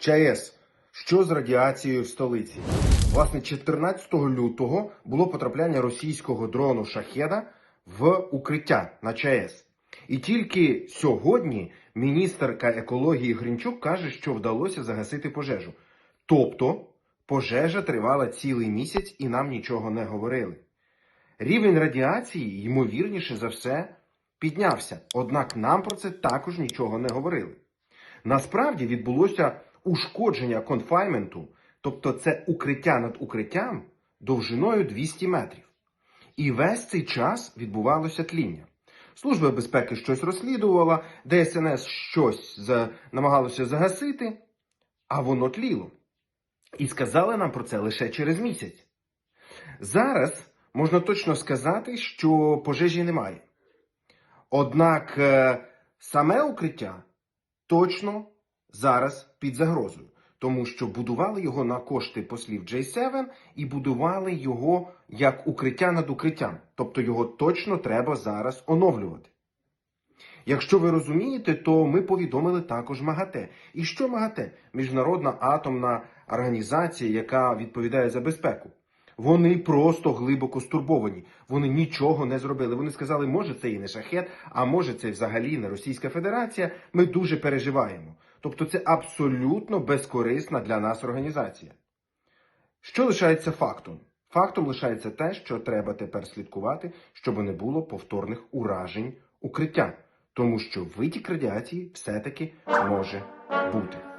ЧАЕС. Що з радіацією в столиці? Власне, 14 лютого було потрапляння російського дрону Шахеда в укриття на ЧАЕС. І тільки сьогодні міністерка екології Гринчук каже, що вдалося загасити пожежу. Тобто пожежа тривала цілий місяць і нам нічого не говорили. Рівень радіації, ймовірніше за все, піднявся, однак нам про це також нічого не говорили. Насправді відбулося ушкодження конфайменту, тобто це укриття над укриттям довжиною 200 метрів. І весь цей час відбувалося тління. Служба безпеки щось розслідувала, ДСНС щось за... намагалося загасити, а воно тліло. І сказали нам про це лише через місяць. Зараз можна точно сказати, що пожежі немає. Однак е, саме укриття точно зараз під загрозою, тому що будували його на кошти послів J7 і будували його як укриття над укриттям. Тобто його точно треба зараз оновлювати. Якщо ви розумієте, то ми повідомили також МАГАТЕ. І що МАГАТЕ? Міжнародна атомна організація, яка відповідає за безпеку. Вони просто глибоко стурбовані. Вони нічого не зробили. Вони сказали, може це і не шахет, а може це взагалі не Російська Федерація. Ми дуже переживаємо. Тобто це абсолютно безкорисна для нас організація. Що лишається фактом? Фактом лишається те, що треба тепер слідкувати, щоб не було повторних уражень укриття, тому що витік радіації все-таки може бути.